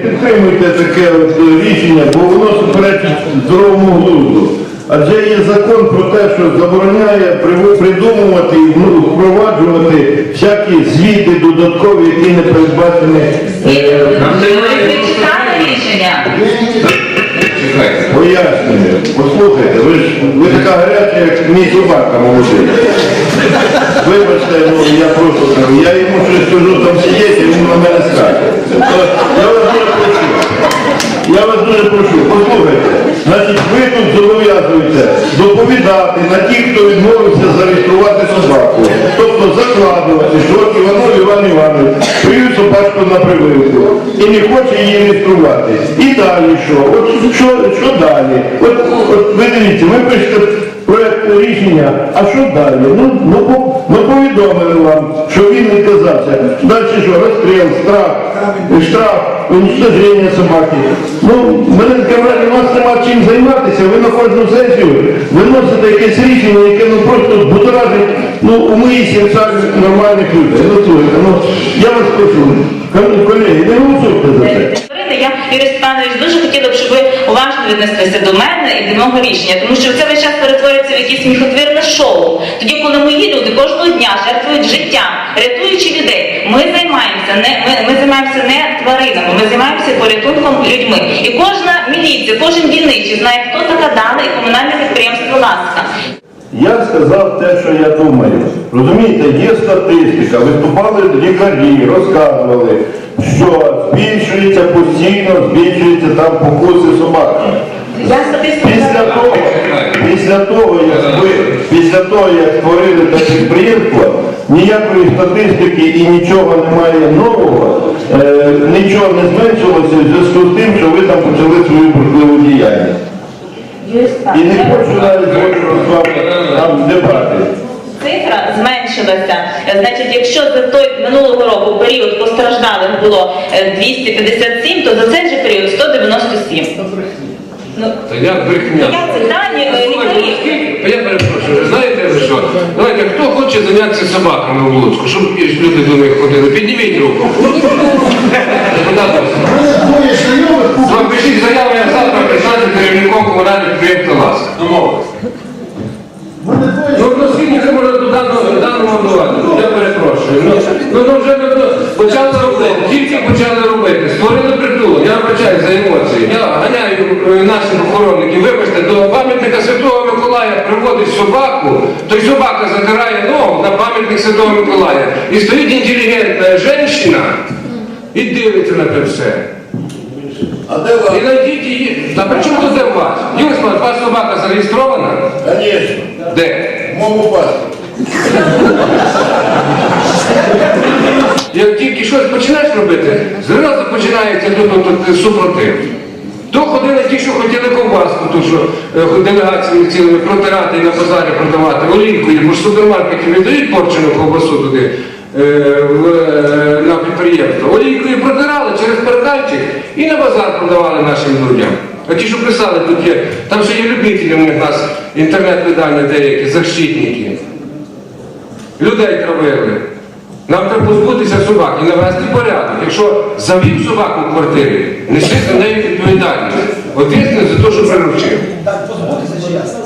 Підтримуйте таке рішення, бо воно суперечить здоровому глузду. Адже є закон про те, що забороняє придумувати і ну, впроваджувати всякі звіти додаткові, які не передбачені. е. Послухайте, ви ж ви така гаряча, як мій собака молодий. Вибачте, ну я просто кажу, я йому щось кажу там сидіти, він на мене скаже. Я вас дуже прошу. Я вас дуже прошу, послухайте. Значить, ви тут зобов'язуєте доповідати на ті, хто відмовився зареєструвати собаку. Тобто закладувати, що Іванов Іван Іванович привів собачку на прививку і не хоче її реєструвати. І далі що? От що, що далі? От, от ви дивіться, ви пишете проєкт рішення, а що далі? Ну, ну, ми повідомили вам, що він не казався. Далі що? Розстріл, страх, штраф, уничтоження собаки. Ну, мене враження, у вас нема чим займатися, ви на кожну сесію виносите якесь рішення, яке ну просто будоражить ну, уми і серця нормальних людей. Ну, ну, я вас прошу, колеги, не голосуйте за це. Я, Юрій Степанович, дуже хотіла б, щоб ви уважно до мене і до мого рішення, тому що це весь час перетворюється в якесь сміхотвірне шоу. Тоді, коли мої люди кожного дня жертвують життям, рятуючи людей, ми займаємося не ми, ми займаємося не тваринами, ми займаємося порятунком людьми. І кожна міліція, кожен дільничий знає, хто така дана і комунальне підприємство Ласка. Я сказав те, що я думаю. Розумієте, є статистика, виступали лікарі, розказували, що збільшується постійно, збільшується там покуси собак. Після того, після того, як ви, після того, як створили це підприємство, ніякої статистики і нічого немає нового, е, нічого не зменшилося в зв'язку з тим, що ви там почали свою бурхливу діяльність. І не хочу навіть з вами там дебати. Цифра зменшилася. Е, Значить, якщо за той минулого року період постраждалих було е, 257, то за цей же період 197. Ну, Та як брехня. я це дані е, Я перепрошую, ви знаєте ви що? Давайте, хто хоче зайнятися собаками в Луцьку, щоб люди до них ходили, підніміть руку. Депутат, Запишіть заяву, я завтра призначу керівником комунального підприємства «Ласка». Домовились. Ну, ну скільки це може до даного? Я перепрошую. Ну, ну, ну вже ну, почали робити, тільки почали робити, створили притулок, я вибачаю за емоції. Я ганяю е, наших охоронників, вибачте, до пам'ятника Святого Миколая приводить собаку, той собака затирає ногу на пам'ятник Святого Миколая. І стоїть інтелігентна жінка і дивиться на це все. А де І знайдіть її. Та при чому тут де у вас? Юрій Смарт, ваша собака зареєстрована? Звісно, Де? в моєму паспорті. Як тільки щось починаєш робити, зразу починається тут, тут, супротив. То ходили ті, що хотіли ковбаску, ту, що е, делегаціями цілими протирати і на базарі продавати, олійкою, бо ж супермаркети не дають порчену ковбасу туди е, е, на підприємство. Олійкою протирали через передальчик і на базар продавали нашим людям. А ті, що писали, тут є, там ще є любителі в них нас, інтернет-видання деякі, защитники. Людей травили. Нам треба позбутися собак і навести порядок. Якщо завів собаку в квартирі, неси за неї відповідальність. Ответственность за те, що приручив. Так позбутися чи як?